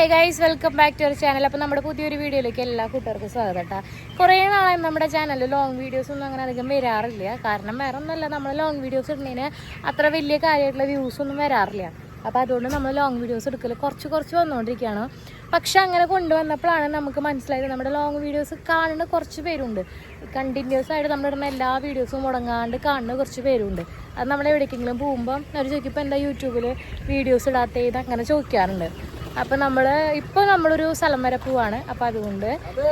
Hey guys welcome back to our channel അപ്പോൾ നമ്മുടെ പുതിയൊരു വീഡിയോയിലേക്ക് എല്ലാ കൂട്ടുകാർക്കും സ്വാഗതം കേട്ടോ കുറേ നാളായി നമ്മുടെ ചാനലിൽ ലോങ് വീഡിയോസ് ഒന്നും അങ്ങനെ അധികം വരാറില്ല. കാരണം വേറെ ഒന്നല്ല നമ്മൾ ലോങ് വീഡിയോസ് ഇടുന്നതിന് അത്ര വലിയ കാര്യമായിട്ടുള്ള വ്യൂസ് ഒന്നും വരാറില്ല. അപ്പോൾ അതുകൊണ്ട് നമ്മൾ ലോങ് വീഡിയോസ് എടുക്കൽ കുറച്ച് കുറച്ച് വന്നുകൊണ്ടിരിക്കുകയാണ് പക്ഷെ അങ്ങനെ കൊണ്ടുവന്നപ്പോഴാണ് നമുക്ക് മനസ്സിലായത് നമ്മുടെ ലോങ് വീഡിയോസ് കാണുന്ന കുറച്ച് പേരുണ്ട്. കണ്ടിന്യൂസ് ആയിട്ട് നമ്മളിടുന്ന എല്ലാ വീഡിയോസും മുടങ്ങാണ്ട് കാണുന്ന കുറച്ച് പേരുണ്ട്. അത് നമ്മൾ എവിടേക്കെങ്കിലും പോകുമ്പോൾ അവർ ചോദിക്കുമ്പോൾ എന്താ യൂട്യൂബിൽ വീഡിയോസ് ഇടാത്തത്? അങ്ങനെ ചോദിക്കാറുണ്ട്. അപ്പം നമ്മൾ ഇപ്പോൾ നമ്മളൊരു സ്ഥലം വരെ പോവാണ്. അപ്പം അതുകൊണ്ട്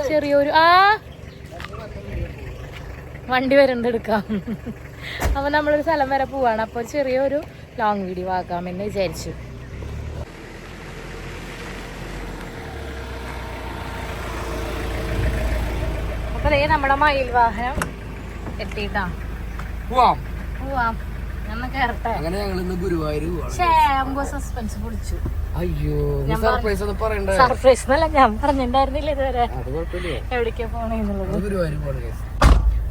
ചെറിയൊരു ആ! വണ്ടി വരണ്ട് എടുക്കാം. അപ്പം നമ്മളൊരു സ്ഥലം വരെ പോവാണ്. അപ്പോൾ ചെറിയൊരു ലോങ് വീഡിയോ ആക്കാമെന്ന് വിചാരിച്ചു. അപ്പോൾ ദേ നമ്മുടെ മയിൽ വാഹനം എത്തിയിട്ടാ. പോവാം. പോവാം. അങ്ങനെ ഞങ്ങൾ ഇന്ന് ഗുരുവായൂർ സസ്പെൻസ് പൊളിച്ചു. അയ്യോ സർപ്രൈസ് ഒന്നും പറയണ്ട. സർപ്രൈസ് എന്നല്ല ഞാൻ പറഞ്ഞിട്ടുണ്ടായിരുന്നില്ല ഇതുവരെ. എവിടേക്കാ പോണേന്നുള്ളത് ഗുരുവായൂർ പോണ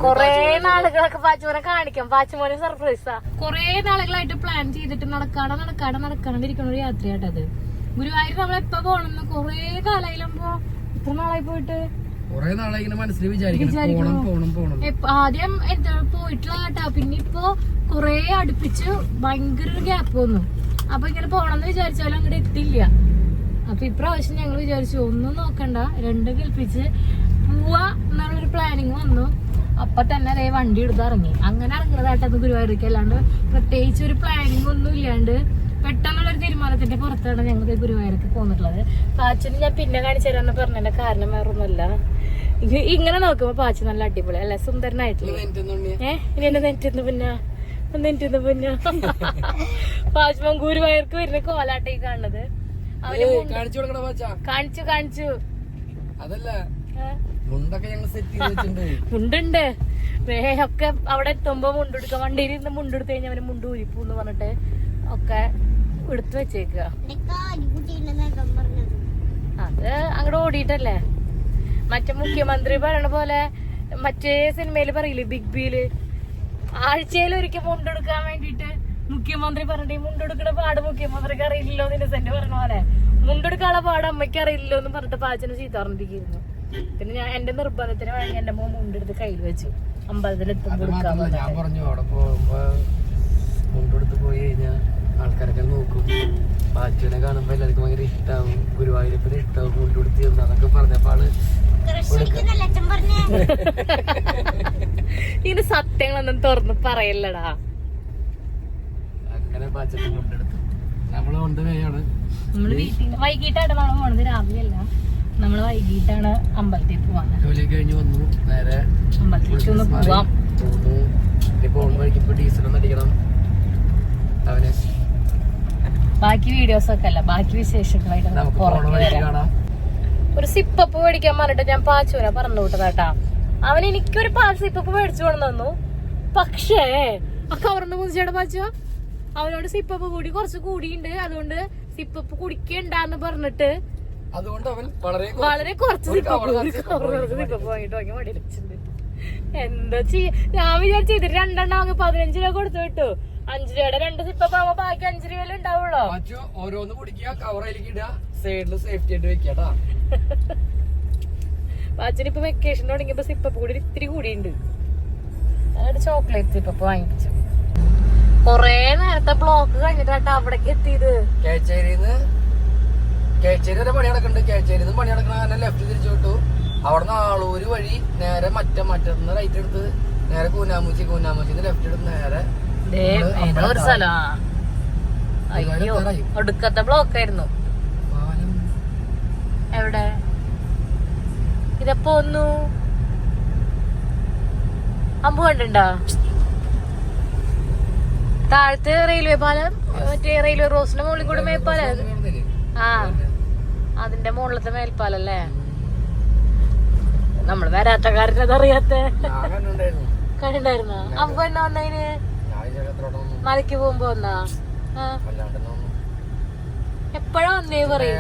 കൊറേ നാളുകളൊക്കെ പാച്ചുമോനെ കാണിക്കാം. പാച്ചുമോനെ സർപ്രൈസാ കൊറേ നാളുകളായിട്ട് പ്ലാൻ ചെയ്തിട്ട് നടക്കാട നടക്കാട നടക്കാണ്ടിരിക്കണ ഒരു യാത്രയാട്ടത്. ഗുരുവായൂർ നമ്മൾ എപ്പോ പോണെന്ന് കൊറേ കാലയിലുമ്പോ ഇത്ര നാളായി പോയിട്ട്. കൊറേ നാളെ ഇങ്ങനെ മനസ്സിൽ വിചാരിക്കണം ആദ്യം എന്താ പോയിട്ടുള്ള കേട്ടാ. പിന്നെ ഇപ്പൊ കൊറേ അടുപ്പിച്ച് ഭയങ്കര ഗ്യാപ്പ് വന്നു. അപ്പൊ ഇങ്ങനെ പോണെന്ന് വിചാരിച്ചാലും അങ്ങോട്ട് എത്തില്ല അപ്പൊ ഇപ്രാവശ്യം ഞങ്ങൾ വിചാരിച്ചു ഒന്നും നോക്കണ്ട. രണ്ടും കൽപ്പിച്ച് പോവാ എന്നുള്ളൊരു പ്ലാനിങ് വന്നു. അപ്പൊ തന്നെ അതേ വണ്ടി എടുത്ത് ഇറങ്ങി. അങ്ങനെ ഇറങ്ങുന്നതായിട്ടൊന്നും ഗുരുവായൂർക്ക് അല്ലാണ്ട് പ്രത്യേകിച്ച് ഒരു പ്ലാനിങ് ഒന്നും ഇല്ലാണ്ട് പെട്ടെന്നുള്ളൊരു തീരുമാനത്തിന്റെ പുറത്താണ് ഞങ്ങൾ ഗുരുവായൂർക്ക് പോന്നിട്ടുള്ളത്. കാച്ചിന് ഞാൻ പിന്നെ കാണിച്ചു തരാന്ന് പറഞ്ഞതിന്റെ കാരണം വേറെ ഒന്നുമല്ല ഇത് ഇങ്ങനെ നോക്കുമ്പോ പാച്ചു നല്ല അടിപൊളി. അല്ലെ? സുന്ദരനായിട്ടില്ലേ? ഏഹ് ഇനി എന്നെ നെറ്റിന്ന് പിന്നെ? നെറ്റിന്ന് പിന്നെ? പാച്ചുമൻ ഗുരുവായൂർക്ക് വരുന്ന കോലാട്ടെ ഈ കാണുന്നത്. കാണിച്ചു കാണിച്ചു കാണിച്ചു. അതല്ല. മുണ്ടൊക്കെ ഞങ്ങൾ സെറ്റ് ചെയ്ത് വെച്ചിട്ടുണ്ട്. മുണ്ടുണ്ട്. ഒക്കെ അവിടെ എത്തുമ്പോ മുണ്ടെടുക്കാം വണ്ടിയിൽ ഇരുന്ന് മുണ്ടെടുത്ത് കഴിഞ്ഞാൽ അവന് മുണ്ട് ഊരിപ്പൂന്ന് പറഞ്ഞിട്ട് ഒക്കെ എടുത്തു വെച്ചേക്കുക. അത് അങ്ങോട്ട് ഓടിയിട്ടല്ലേ? മറ്റേ മുഖ്യമന്ത്രി പറയണ പോലെ മറ്റേ സിനിമയിൽ പറയില്ലേ ബിഗ് ബിയിൽ ആഴ്ചയിൽ ഒരിക്കൽ മുണ്ടെടുക്കാൻ വേണ്ടിട്ട് മുഖ്യമന്ത്രി പറഞ്ഞിട്ട് ഈ മുണ്ടെടുക്കണ പാട് മുഖ്യമന്ത്രിക്ക് അറിയില്ലല്ലോ ഇന്നസെന്റ് പറഞ്ഞ പോലെ. മുണ്ടെടുക്കാനുള്ള പാട് അമ്മയ്ക്ക് അറിയില്ലല്ലോ എന്ന് പറഞ്ഞിട്ട് പാച്ചന് ചീത്ത പറഞ്ഞിരിക്കുന്നു. പിന്നെ ഞാൻ എന്റെ നിർബന്ധത്തിന് വേണ്ടി എന്റെ മോൻ മുണ്ടെടുത്ത് കയ്യിൽ വെച്ചു. അമ്പലത്തിൽ അത് എത്തുമ്പോൾ എടുക്കാൻ മാത്രമല്ല ഞാൻ പറഞ്ഞു അവിടെ പോകുമ്പോ മുണ്ടെടുത്ത് പോയി കഴിഞ്ഞാ ആൾക്കാരൊക്കെ നോക്കും. പാച്ചുവിനെ കാണുമ്പോ എല്ലാവർക്കും ഭയങ്കര ഇഷ്ടാവും. ഗുരുവായൂരപ്പിന് ഇഷ്ടാവും മുണ്ടെടുത്ത് ചെന്ന് അതൊക്കെ പറഞ്ഞപ്പോ ആൾ ഇതിന്റെ സത്യങ്ങളൊന്നും തുറന്ന് പറയല്ലടാ. അങ്ങനെ നമ്മൾ കൊണ്ടുപോയാണ് നമ്മൾ വീട്ടിൽ വൈകിട്ടാണ് നമ്മൾ പോണത് രാവിലെ അല്ല നമ്മൾ വൈകിട്ടാണ് അമ്പലത്തിൽ പോവാൻ ജോലി കഴിഞ്ഞ് വന്നു. നേരെ അമ്പലത്തിൽ ഒന്ന് പോവാം. അവന്. ബാക്കി വീഡിയോസ് ഒക്കെ അല്ല ബാക്കി വിശേഷങ്ങളായിട്ട് നമുക്ക് പുറകെ വരാം. കാണാം. ഒരു സിപ്പപ്പ് മേടിക്കാൻ പറഞ്ഞിട്ട് ഞാൻ പാച്ചുവിനെ പറഞ്ഞു വിട്ടതാട്ടാ. അവൻ എനിക്കൊരു പാൽ സിപ്പപ്പ് മേടിച്ചു കൊണ്ട് തന്നു. പക്ഷേ ആ കവർന്ന് മുതിച്ചേടെ പാച്ചു അവനോട് സിപ്പപ്പ് കൂടി കുറച്ച് കൂടിയുണ്ട്. അതുകൊണ്ട് സിപ്പപ്പ് കുടിക്കണ്ടെന്ന് പറഞ്ഞിട്ട് അതുകൊണ്ട് അവൻ വളരെ വളരെ കുറച്ച് സിപ്പപ്പ് വാങ്ങിട്ട് വാങ്ങി മടി വെച്ചിട്ടുണ്ട് എന്താ ചെയ്യ ഞാൻ വിചാരിച്ചു ഇത് രണ്ടെണ്ണം വാങ്ങി പതിനഞ്ച് രൂപ കൊടുത്തു വിട്ടു. അഞ്ചു രൂപയുടെ രണ്ട് സിപ്പപ്പ് ആവുമ്പോ ബാക്കി അഞ്ചു രൂപയിൽ ഉണ്ടാവുള്ളോ. മാച്ചു ഓരോന്ന് കുടിക്കുക കവറയിലേക്ക് ഇടുക. സൈഡിൽ സേഫ്റ്റി ആയിട്ട് വെക്കാട്ടാ. അച്ഛൻ ഇപ്പൊ വെക്കേഷൻ തുടങ്ങിയപ്പോ സിപ്പ കൂടി ഇത്തിരി കൂടിയുണ്ട്. അതൊരു ചോക്ലേറ്റ് ഇപ്പൊ വാങ്ങിച്ചു കൊറേ നേരത്തെ ബ്ലോക്ക് കഴിഞ്ഞിട്ടാ അവിടേക്ക് എത്തിയത്. കേച്ചേരിന്ന് കേച്ചേരി വരെ പണി നടക്കുന്നുണ്ട് കേച്ചേരിന്ന് പണി നടക്കണ കാരണം ലെഫ്റ്റ് തിരിച്ചു വിട്ടു. അവിടുന്ന് ആളൂര് വഴി നേരെ മറ്റ മറ്റന്ന് റൈറ്റ് എടുത്ത് നേരെ കൂനാമൂച്ചി കൂനാമൂച്ചിന്ന് ലെഫ്റ്റ് എടുത്ത് നേരെ ഒരു സ്ഥലം. അയ്യോ പേരായി. ഒടുക്കത്തെ ബ്ലോക്ക് ആയിരുന്നു. എവിടെ? ഇതെപ്പോ ഒന്നു അമ്പു കണ്ടുണ്ടോ താഴത്തെ റെയിൽവേ പാലം മറ്റേ റെയിൽവേ റോസിന്റെ മുകളിൽ കൂടെ മേൽപ്പാലം. ആ അതിന്റെ മുകളിലത്തെ മേൽപ്പാലല്ലേ നമ്മൾ വരാത്ത കാരനെ അറിയാത്ത ഞാൻ കണ്ടിട്ടുണ്ടായിരുന്നു? അമ്പു എന്നാ വന്നതിന് മലയ്ക്ക് പോകുമ്പോ വന്നാ? ആ. എപ്പോഴാ വന്നേ പറയും?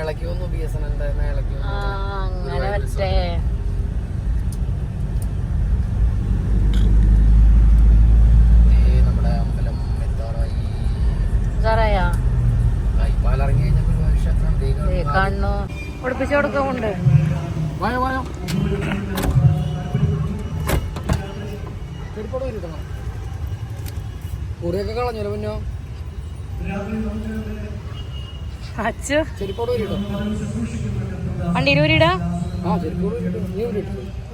അങ്ങനെ കൊടുക്കുന്നുണ്ട് കുറിയൊക്കെ കളഞ്ഞല്ലോ പിന്നോ? അച്ചു.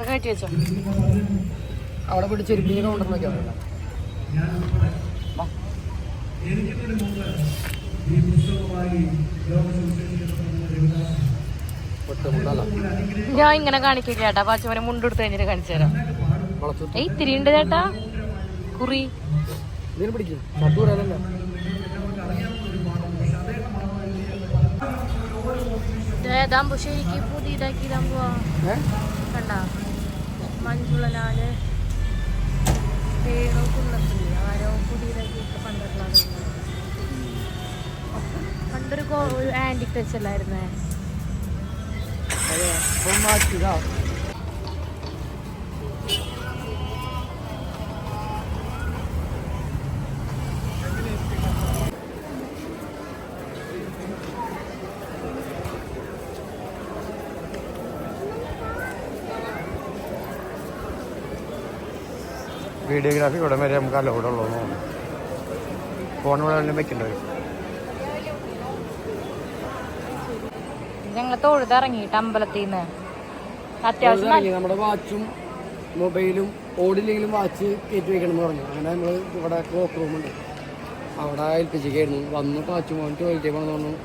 കയറ്റി വെച്ചോ. അവിടെ പോയിട്ട് ചെരുപ്പിനെ കൊണ്ടുവന്നൊക്കെ ഞാൻ ഇങ്ങനെ കാണിക്കുക ചേട്ടാ. പച്ചമനെ മുണ്ടെടുത്ത് കഴിഞ്ഞിട്ട് കാണിച്ചു തരാം. ഏയ് ഇത്തിരി ഉണ്ട് ചേട്ടാ. കുറി. പിടിക്കും ഷർട്ട് വരാനല്ല ഏതാകുമ്പോ ശരിക്കും പുതിയതാക്കി ഇതാകുമ്പോ ഏ? കണ്ട? മഞ്ജുളനാല് വേണു കുന്നത്തില്ല ആരോ പുതിയതാക്കി പണ്ടുള്ള പണ്ടൊരു അതെ ടച്ച് അല്ലായിരുന്നേ വീഡിയോഗ്രാഫി ഇവിടെ വരെ നമുക്ക് അലോഡ് ഉള്ളൂ ഫോൺ ഇവിടെ തന്നെ വെക്കേണ്ടി? വരും ഞങ്ങൾ തൊഴുതിറങ്ങിയിട്ട് അമ്പലത്തിൽ നിന്ന് അത്യാവശ്യം നമ്മുടെ വാച്ചും മൊബൈലും ഓടില്ലെങ്കിലും വാച്ച് കയറ്റി വെക്കണം എന്ന് പറഞ്ഞു. അങ്ങനെ നമ്മൾ ഇവിടെ ക്ലോക്ക് റൂമുണ്ട് അവിടെ ഏൽപ്പിച്ചിരിക്കായിരുന്നു വന്ന് വാച്ച് മോൻ ടോയ്ലറ്റ് പോകണം തോന്നുന്നു.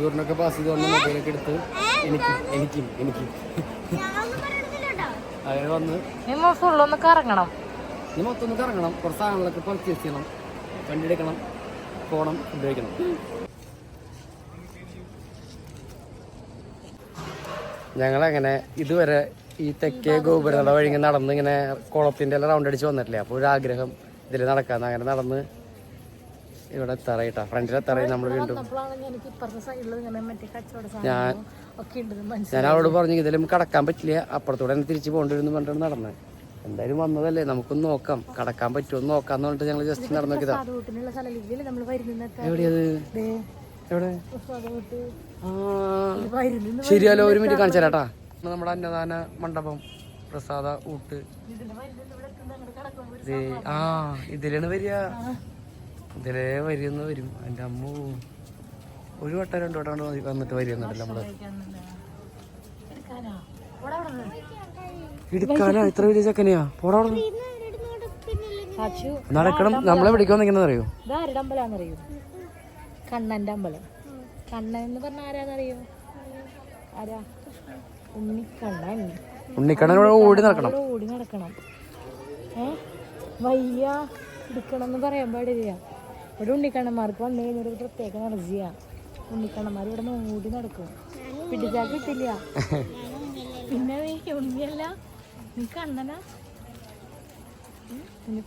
യൂറിനൊക്കെ പാസ് ചെയ്ത് വന്ന് മൊബൈലൊക്കെ എടുത്ത് എനിക്കും എനിക്കും എനിക്കും. അങ്ങനെ വന്ന് ഫുള്ളൊന്ന് കറങ്ങണം. ഇനി മൊത്തം കറങ്ങണം കുറച്ച് സാധനങ്ങളൊക്കെ പർച്ചേസ് ചെയ്യണം കണ്ടെടുക്കണം എടുക്കണം പോകണം ഉപയോഗിക്കണം. ഞങ്ങളങ്ങനെ ഇതുവരെ ഈ തെക്കേ ഗോപുരങ്ങളുടെ വഴി ഇങ്ങനെ നടന്ന് ഇങ്ങനെ കുളത്തിന്റെ എല്ലാം റൗണ്ട് അടിച്ച് വന്നിട്ടില്ലേ. അപ്പോൾ ഒരു ആഗ്രഹം ഇതിൽ നടക്കാന്ന് അങ്ങനെ നടന്ന് ഇവിടെ എത്താറായിട്ടാ ഫ്രണ്ടിൽ എത്താറായി നമ്മൾ വീണ്ടും. ഞാൻ സാധനം ഒക്കെ ഉണ്ട് മനസ്സിലായി. ഞാൻ അവളോട് പറഞ്ഞു ഇതിലും കടക്കാൻ പറ്റില്ല. അപ്പുറത്തൂടെ തന്നെ തിരിച്ച് പോകേണ്ടി വരുന്നു പറഞ്ഞിട്ട് നടന്നേ. നടന്നത് എന്തായാലും വന്നതല്ലേ നമുക്കൊന്ന് നോക്കാം. കടക്കാൻ പറ്റുമോ നോക്കാന്ന് പറഞ്ഞിട്ട് ഞങ്ങൾ ജസ്റ്റ് നടന്നു നോക്കിയതാ എവിടെയത്? എവിടെ? ഒരു മിനിറ്റ് കാണിച്ചു തരാട്ടാ. നമ്മുടെ അന്നദാന മണ്ഡപം പ്രസാദ ഊട്ട്. ആ ഇതിലാണ് വരിക. ഇതിലേ വരിയെന്ന് വരും. എന്റെ അമ്മ. ഒരു വട്ടം രണ്ടു വട്ടം വന്നിട്ട് വന്നിട്ട് വരികയെന്നുണ്ടല്ലോ നമ്മൾ. അവിടെ ഇത്ര വലിയ ചെക്കനെയാ? പോടാ നടക്കണം. നമ്മളെ പിടിക്കാൻ നിൽക്കുന്നത് അറിയോ ആരുടെ അമ്പലാന്നറിയോ? കണ്ണന്റെ അമ്പലം. കണ്ണൻ എന്ന് പറഞ്ഞ ആരാന്നറിയോ? ആരാ? ഉണ്ണിക്കണ്ണൻ. ഇവിടെ ഓടി നടക്കണം. ഓടി നടക്കണം. ഏ? വയ്യ. എടുക്കണം എന്ന് പറയാൻ പാടില്ല. ഇവിടെ ഉണ്ണിക്കണ്ണന്മാർക്ക് വന്നേ കഴിഞ്ഞാൽ ഒരു പ്രത്യേക എനർജിയാ. ഉണ്ണിക്കണ്ണന്മാർ ഇവിടെ നിന്ന് ഓടി നടക്കും. പിടിച്ചാൽ കിട്ടില്ല. പിന്നെ നീ ഉണ്ണിയല്ല നീ അണ്ണന ഉം, നിന്നെ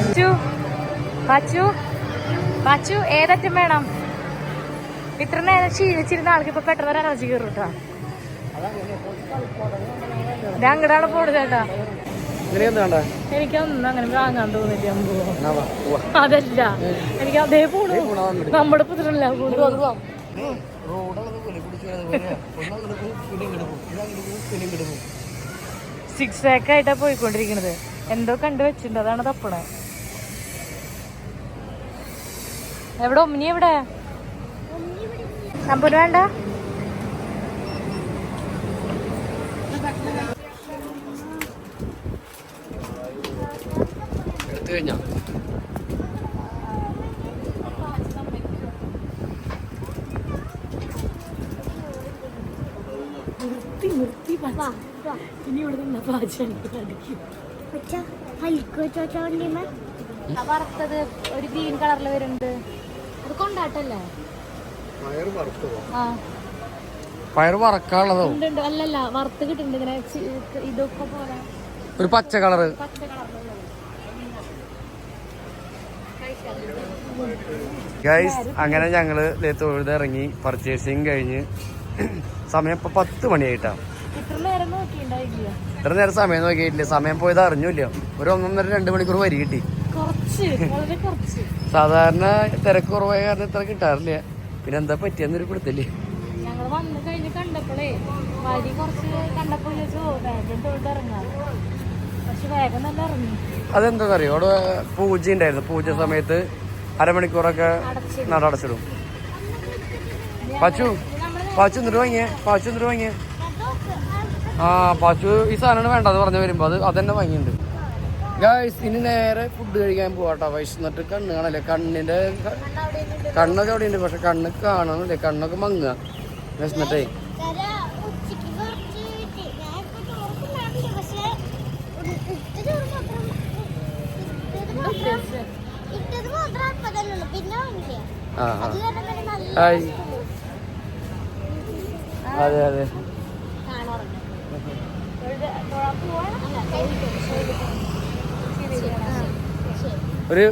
പാച്ചു പാച്ചു പാച്ചു ഏതറ്റം വേണം? ഇത്ര നേരം ക്ഷീണിച്ചിരുന്ന ആൾക്ക് ഇപ്പൊ പെട്ടെന്ന് ഒരു അലർജി കയറും കേട്ടോ ഞാൻ അങ്ങടാണ് പോണത് ചേട്ടാ എനിക്കൊന്നും അങ്ങനെ വാങ്ങാൻ തോന്നില്ല. അതല്ല എനിക്ക് അതേ പോണു. നമ്മുടെ പുത്രല്ല പോണു. സിക്സ് പാക്ക് ആയിട്ടാ പോയിക്കൊണ്ടിരിക്കണത്. എന്തോ കണ്ടു വെച്ചിട്ടുണ്ട്. അതാണ് തപ്പണേ എവിടെ? ഉമ്മിനി എവിടെ? അമ്പത് വേണ്ട എടുത്തു കഴിഞ്ഞാ? നിർത്തി നിർത്തി പാ- ഇനി ഇവിടെ നിന്ന പാചകം അടിക്കും. വറുത്തത് ഒരു ഗ്രീൻ കളറിൽ വരുന്നുണ്ട്. അത് കൊണ്ടാട്ടല്ലേ? പയറ് വറക്കാനുള്ളതോ. ഉണ്ട് ഉണ്ട്. അല്ലല്ല വറുത്ത് കിട്ടുന്നുണ്ട് ഇങ്ങനെ ഇതൊക്കെ പോലെ. ഒരു പച്ച കളറ്. ഗൈസ് അങ്ങനെ ഞങ്ങൾ ദേ തൊഴുത് ഇറങ്ങി പർച്ചേസിങ് കഴിഞ്ഞ്. സമയം ഇപ്പൊ പത്ത് മണിയായിട്ടാ. ഇത്ര നേരം നോക്കിണ്ടായില്ല ഇത്ര നേരം സമയം നോക്കിയിട്ടില്ല. സമയം പോയത് അറിഞ്ഞില്ല. ഒരു ഒന്നൊന്നര രണ്ട് മണിക്കൂർ വരി കിട്ടി. കുറച്ച് വളരെ കുറച്ച്. സാധാരണ തിരക്ക് കുറവായ കാരണം ഇത്ര കിട്ടാറില്ല. പിന്നെ എന്താ പറ്റിയെന്നൊരു പിടുത്തില്ലേ ഞങ്ങൾ വന്നു കഴിഞ്ഞ് കണ്ടപ്പോഴേ കുറച്ച് കണ്ടപ്പോൾ വിചാരിച്ചു "ഓ, വേഗം തൊഴുത് ഇറങ്ങാം. പക്ഷെ വേഗം തന്നെ ഇറങ്ങി. അതെന്താണെന്നറിയോ അവിടെ പൂജ ഉണ്ടായിരുന്നു. പൂജ സമയത്ത് അരമണിക്കൂറൊക്കെ. നട അടച്ചിടും. പാച്ചു പാച്ചു എന്നിട്ട് വാങ്ങിയേ? പാച്ചു എന്നിട്ട് വാങ്ങിയേ? ആ പാച്ചു ഈ സാധനമാണ് വേണ്ടത് പറഞ്ഞു വരുമ്പോ അത് അതന്നെ വാങ്ങിയിട്ടുണ്ട്. ഗായ്സ് ഇനി നേരെ ഫുഡ് കഴിക്കാൻ പോവാട്ടോ. വൈഷ്ണിട്ട് കണ്ണ് കാണല്ലേ കണ്ണിന്റെ കണ്ണൊക്കെ അവിടെ ഉണ്ട് പക്ഷെ കണ്ണ് കാണുന്നില്ലേ കണ്ണൊക്കെ മങ്ങുക. വിശന്നിട്ടേ. അതെ അതെ കിട്ടി ഞാൻ ഇപ്പൊ ചോറുണ്ടാവില്ല പക്ഷെ ഇട്ടത് ചോറ് മാത്രം ഇട്ടത് മാത്രം ഇട്ടത് മാത്രം അപ്പൊ തന്നെ ഉള്ളു പിന്നെ വാങ്ങില്ല ആ ആ അത് കാരണം തന്നെ നല്ല ഹായ് അതെ അതെ ഒരു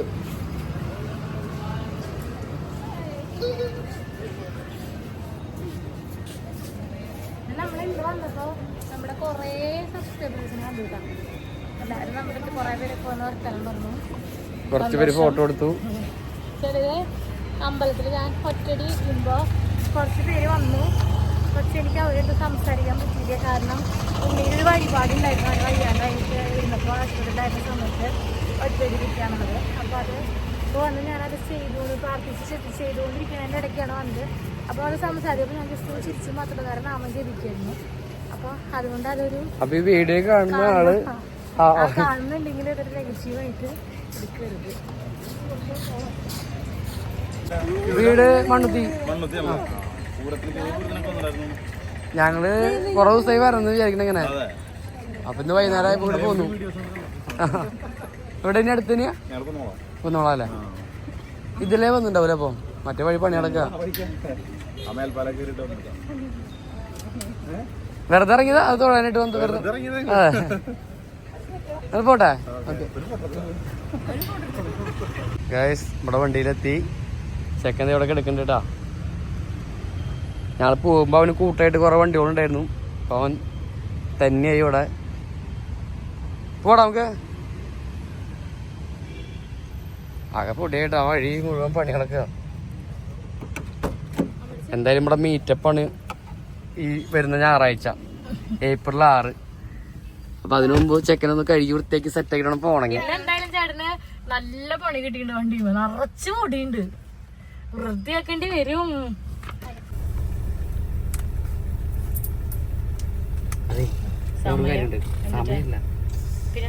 നമ്മുടെ കൊറേ സബ്സ്ക്രൈബേഴ്സിനെ കണ്ടുട്ടാ എല്ലാരും നമ്മുടെ അടുത്ത് കൊറേ പേരൊക്കെ വന്ന് വർത്തനം പറഞ്ഞു. കുറച്ച് പേര് ഫോട്ടോ എടുത്തു. അമ്പലത്തിൽ അമ്പലത്തിൽ ഞാൻ ഒറ്റടി ഇരിക്കുമ്പോ കുറച്ച് പേര് വന്നു. പക്ഷെ എനിക്ക് അവരോട് സംസാരിക്കാൻ പറ്റിയില്ല. കാരണം ഉള്ളിലൊരു വഴിപാടുണ്ടായിരുന്നു. അത് വയ്യാണ്ടായിട്ട് ഇരുന്നപ്പോൾ ആശുപത്രിയിലായിരുന്ന സമയത്ത് ഒറ്റടി ഇരിക്കുകയാണുള്ളത് അപ്പോൾ അത് ഇപ്പോൾ വന്ന് ഞാനത് ചെയ്തുകൊണ്ട് പ്രാർത്ഥിച്ച് ചെയ്ത് ചെയ്തുകൊണ്ടിരിക്കുന്നതിന്റെ ഇടയ്ക്കാണ് വന്നത്. അപ്പോൾ അത് സംസാരിച്ചപ്പോൾ ഞാൻ ജസ്റ്റ് ചിരിച്ച് മാത്രം കാരണം അമ്മ ജപിക്കായിരുന്നു. അപ്പോൾ അതുകൊണ്ട് അതൊരു വീഡിയോ കാണുന്ന ആൾ. കാണുന്നുണ്ടെങ്കിൽ അതൊരു നെഗറ്റീവായിട്ട് എടുക്കരുത്. വീട് മണ്ണുത്തി. ഞങ്ങൾ കൊറേ ദിവസമായി വരണം വിചാരിക്കണ ഇങ്ങനെ. അപ്പൊ ഇന്ന് വൈകുന്നേരം ആയപ്പോ ഇവിടെ പോന്നു. ഇവിടെ ഇനി അടുത്ത് തന്നെയാ കുന്നോളാം അല്ലേ? ഇതിലേ വന്നിണ്ടാവൂല അപ്പൊ? മറ്റേ വഴി പണി നടക്ക വെറുതെ ഇറങ്ങിയതാ? അത് തൊഴാനായിട്ട് വന്നു വെറുതെ പോട്ടെ? ഗൈസ് നമ്മുടെ വണ്ടിയിലെത്തി. സെക്കൻഡ് ഇവിടെ കിടക്കുന്നുണ്ട് കേട്ടാ. ഞങ്ങൾ പോകുമ്പോൾ അവന് കൂട്ടായിട്ട് കുറേ വണ്ടികളുണ്ടായിരുന്നു. അപ്പോൾ അവൻ തന്നെയായി ഇവിടെ. പോടാ നമുക്ക്. ആകെ പൊടിയായിട്ട് ആ വഴി മുഴുവൻ പണി കിടക്കുക എന്തായാലും ഇവിടെ മീറ്റപ്പാണ് ഈ വരുന്ന ഞായറാഴ്ച. ഏപ്രിൽ ആറ്. അപ്പൊ അതിനു മുമ്പ് ചെക്കനൊന്ന് കഴുകി വൃത്തിയാക്കി സെറ്റ് ആക്കിയിട്ടാണ് പോണെങ്കിൽ എന്തായാലും ചേട്ടന് നല്ല പണി കിട്ടിയിട്ടുണ്ട് വണ്ടി നിറച്ച് മുടിയുണ്ട്. വൃത്തിയാക്കേണ്ടി വരും. സമയമില്ല. പിന്നെ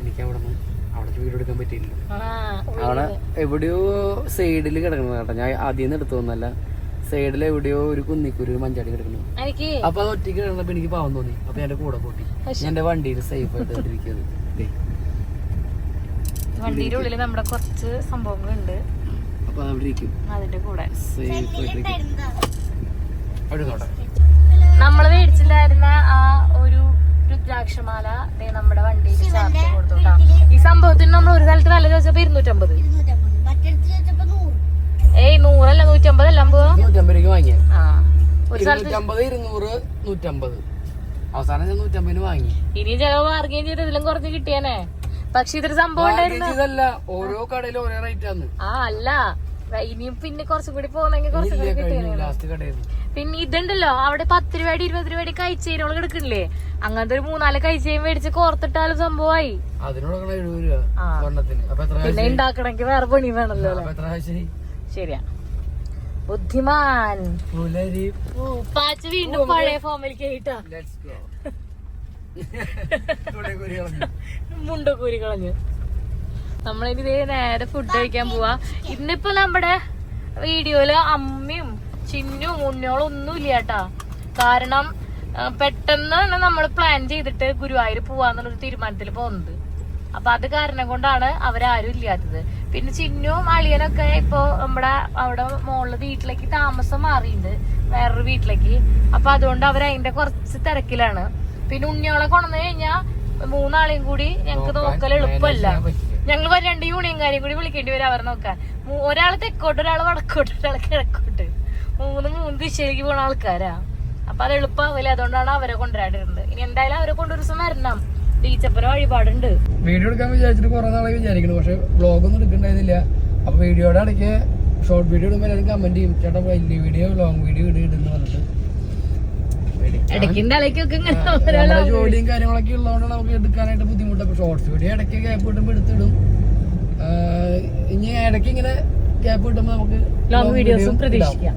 എനിക്ക് അവിടെ നിന്ന് അവിടെ വീട് എടുക്കാൻ പറ്റിയില്ല. അവിടെ എവിടെയോ സൈഡിൽ കിടക്കണം കേട്ടോ. ഞാൻ ആദ്യം നിന്ന് എടുത്തു തോന്നല്ല സൈഡിൽ എവിടെയോ ഒരു കുന്നിക്കുരു ഒരു മഞ്ചാടി കിടക്കുന്നു എനിക്ക് അപ്പൊ അത് ഒറ്റയ്ക്ക് കിടന്നപ്പോ എനിക്ക് പാവം തോന്നി. അപ്പൊ എന്റെ കൂടെ കൂട്ടി. എന്റെ വണ്ടിയിൽ സേഫ് ആയിട്ട് ഇരിക്കുന്നത് ദേ. വണ്ടിയുടെ ഉള്ളിൽ നമ്മുടെ കുറച്ച് സംഭവങ്ങളുണ്ട്. അപ്പൊ അത് അവിടെ ഇരിക്കും. അതിന്റെ കൂടെ. സേഫ്. നമ്മൾ മേടിച്ചിട്ടുണ്ടായിരുന്ന ആ ഒരു രുദ്രാക്ഷമാല ദേ നമ്മുടെ വണ്ടിയിൽ ചാർജ് കൊടുത്തോട്ടാ ഈ സംഭവത്തിന് നമ്മൾ ഒരു സ്ഥലത്ത് വില ചോദിച്ചപ്പോ ഇരുന്നൂറ്റമ്പത്. ഏയ് നൂറല്ല നൂറ്റമ്പത് ആ ഒരു സ്ഥലത്ത് അവസാനം ഞാൻ നൂറ്റമ്പതിന് വാങ്ങി. ഇനി ചിലവ് മാർഗം ചെയ്ത് ഇതിലും കുറച്ച് കിട്ടിയാനേ. പക്ഷെ ഇതൊരു സംഭവം ഓരോ കടയിലും ഓരോ റേറ്റ് ആണ്. ആ അല്ല. ഇനിയും പിന്നെ കുറച്ചും കൂടി പോകുന്നെങ്കിൽ കുറച്ചും കൂടി കിട്ടിയാനേ. പിന്നെ ഇതുണ്ടല്ലോ അവിടെ പത്ത് രൂപയുടെ ഇരുപത് രൂപയുടെ കഴിച്ചേരുകൾ കിടക്കണില്ലേ? അങ്ങനത്തെ ഒരു മൂന്നാൽ കഴിച്ചേയും മേടിച്ച് കോർത്തിട്ടാലും സംഭവമായി. പിന്നെ ഉണ്ടാക്കണമെങ്കിൽ വേറെ പണി വേണല്ലോ ശരിയാ. ബുദ്ധിമാൻ. പാച്ച് വീണ്ടും പഴയ ഫോമിലേക്ക് ആയിട്ടാ മുണ്ടക്കൂരി കളഞ്ഞ്. നമ്മളിനി നേരെ ഫുഡ് കഴിക്കാൻ പോവാ. ഇന്നിപ്പോ നമ്മുടെ വീഡിയോയിൽ അമ്മയും ചിന്നും ഉണ്ണിയോളും ഒന്നും ഇല്ല കേട്ടാ. കാരണം പെട്ടെന്ന് പെട്ടെന്നാണ് നമ്മൾ പ്ലാൻ ചെയ്തിട്ട് ഗുരുവായൂർ പോവാന്നുള്ളൊരു തീരുമാനത്തിൽ പോകുന്നത്. അപ്പൊ അത് കാരണം കൊണ്ടാണ് അവരാരും ഇല്ലാത്തത്. പിന്നെ ചിന്നും അളിയനൊക്കെ ഇപ്പൊ നമ്മുടെ അവിടെ മോളിൽ വീട്ടിലേക്ക് താമസം മാറിയിട്ടുണ്ട് വേറൊരു വീട്ടിലേക്ക്. അപ്പൊ അതുകൊണ്ട് അവർ അതിന്റെ കുറച്ച് തിരക്കിലാണ്. പിന്നെ ഉണ്ണിയോളെ കൊണ്ടുവന്നു കഴിഞ്ഞാ മൂന്നാളെയും കൂടി ഞങ്ങക്ക് നോക്കൽ എളുപ്പമല്ല. ഞങ്ങൾ രണ്ട് യൂണിയൻകാരെയും കൂടി വിളിക്കേണ്ടി വരും അവർ നോക്കാൻ. ഒരാൾ തെക്കോട്ട് ഒരാൾ വടക്കോട്ട് ഒരാൾ കിഴക്കോട്ട്. മൂന്ന് മൂന്ന് ദിശയിലേക്ക് പോണ ആൾക്കാരാ. അപ്പൊ അത് എളുപ്പാവില്ല അതുകൊണ്ടാണ് അവരെ കൊണ്ടുവരാണ്ടിരുന്നത്. ഇനി എന്തായാലും അവരെ കൊണ്ടൊരു ദിവസം വരണം. ടീച്ചപ്പന വഴിപാടുണ്ട്. വീഡിയോ എടുക്കാൻ വിചാരിച്ചിട്ട് കുറെ നാളെ വിചാരിക്കുന്നു. പക്ഷെ ബ്ലോഗൊന്നും എടുക്കണ്ടായിരുന്നില്ല. അപ്പൊ വീഡിയോയുടെ ഇടയ്ക്ക് ഷോർട്ട് വീഡിയോ ഇടുമ്പോൾ എല്ലാവരും കമന്റ് ചെയ്യും. ചേട്ടാ വലിയ വീഡിയോ ലോങ് വീഡിയോ ഇടുക ഇടുന്നു പറഞ്ഞിട്ട്. ജോലിയും കാര്യങ്ങളൊക്കെ ഉള്ളതുകൊണ്ട് നമുക്ക് എടുക്കാനായിട്ട് ബുദ്ധിമുട്ട്. ഷോർട്സ് വീഡിയോ ഇടയ്ക്ക് ഗ്യാപ്പ് കിട്ടുമ്പോൾ എടുത്തിടും. ഇനി ഇടയ്ക്ക് ഇങ്ങനെ ഗ്യാപ്പ് കിട്ടുമ്പോൾ നമുക്ക് ലോങ് വീഡിയോസും പ്രതീക്ഷിക്കാം.